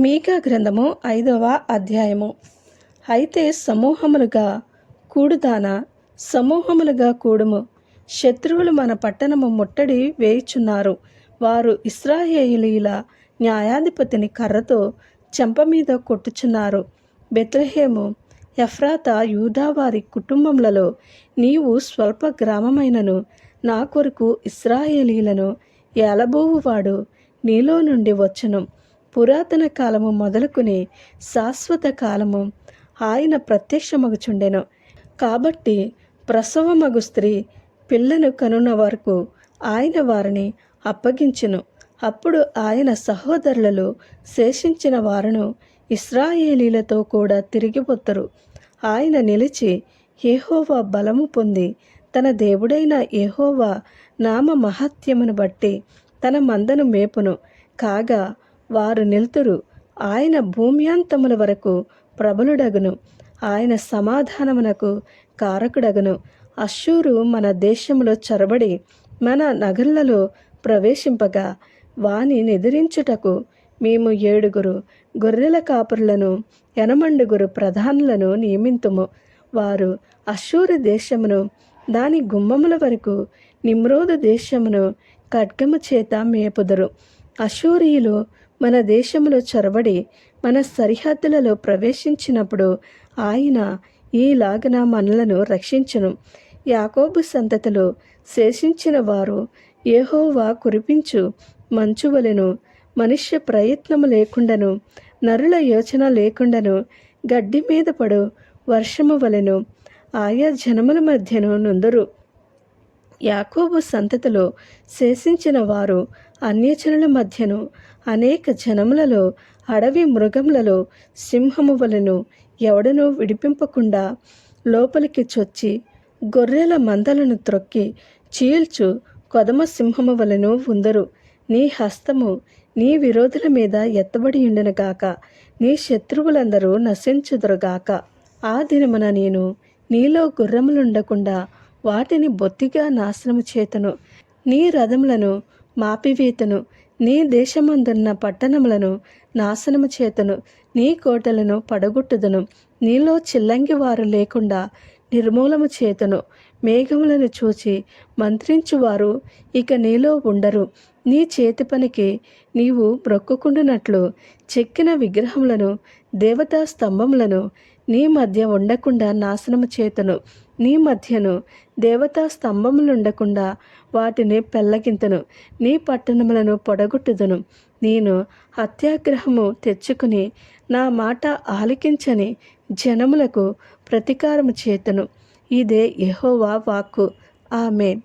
మీకా గ్రంథము ఐదవ అధ్యాయము. అయితే సమూహములుగా కూడుదాన? సమూహములుగా కూడుము. శత్రువులు మన పట్టణము ముట్టడి వేయుచున్నారు. వారు ఇస్రాయేలీల న్యాయాధిపతిని కర్రతో చెంప మీద కొట్టుచున్నారు. బెత్లహేము ఎఫ్రాత యూదా వారి కుటుంబములలో నీవు స్వల్ప గ్రామమైనను. నా కొరకు ఇస్రాయేలీలను ఏలబోవువాడు నీలో నుండి వచ్చును. పురాతన కాలము మొదలుకుని శాశ్వత కాలము ఆయన ప్రత్యక్షమగుచుండెను. కాబట్టి ప్రసవమగు స్త్రీ పిల్లను కనున్న వరకు ఆయన వారిని అప్పగించును. అప్పుడు ఆయన సహోదరులలో శేషించిన వారును ఇస్రాయేలీలతో కూడా తిరిగి ఆయన నిలిచి ఏహోవా బలము పొంది తన దేవుడైన ఏహోవా నామ మహత్యమును బట్టి తన మందను మేపును. కాగా వారు నిలుతురు. ఆయన భూమ్యాంతముల వరకు ప్రబలుడగును. ఆయన సమాధానమునకు కారకుడగును. అశ్షూరు మన దేశంలో చొరబడి మన నగరులలో ప్రవేశింపగా వాని నిద్రించుటకు మేము ఏడుగురు గొర్రెల కాపురులను ఎనమండుగురు ప్రధానులను నియమింతుము. వారు అశ్షూరు దేశమును దాని గుమ్మముల వరకు నిమ్రోదు దేశమును ఖడ్గము చేత మేపుదురు. అశూరియులు మన దేశంలో చొరబడి మన సరిహద్దులలో ప్రవేశించినప్పుడు ఆయన ఈలాగన మనలను రక్షించను. యాకోబు సంతతిలో శేషించిన వారు ఏహోవా కురిపించు మంచు వలెను మనుష్య ప్రయత్నము లేకుండాను నరుల యోచన లేకుండాను గడ్డి మీద పడు వర్షము వలెను ఆయా జనముల మధ్యను నుందరు. యాకోబు సంతతిలో శేషించిన వారు అన్యజనుల మధ్యను అనేక జనములలో అడవి మృగములలో సింహము వలను ఎవడనూ విడిపింపకుండా లోపలికి చొచ్చి గొర్రెల మందలను త్రొక్కి చీల్చు కొదమ సింహము వలెను ఉందరు. నీ హస్తము నీ విరోధుల మీద ఎత్తబడి ఉండనుగాక నీ శత్రువులందరూ నశించుదురుగాక ఆ దినమున నేను నీలో గుర్రములుండకుండా వాటిని బొత్తిగా నాశనము చేతను. నీ రథములను మాపివేతను. నీ దేశమందున్న పట్టణములను నాశనము చేతను. నీ కోటలను పడగొట్టుదును. నీలో చిల్లంగి వారు లేకుండా నిర్మూలము చేతను. మేఘములను చూచి మంత్రించువారు ఇక నీలో ఉండరు. నీ చేతి పనికి నీవు బ్రొక్కుకుండునట్లు చెక్కిన విగ్రహములను దేవతా స్తంభములను నీ మధ్య ఉండకుండా నాశనము చేతను. నీ మధ్యను దేవతా స్తంభములుండకుండా వాటిని పెళ్ళగింతను నీ పట్టణములను పొడగొట్టుదును. నేను హత్యాగ్రహము తెచ్చుకుని నా మాట ఆలకించని జనములకు ప్రతీకారము చేతను. ఇదే యహోవా వాక్కు. ఆమె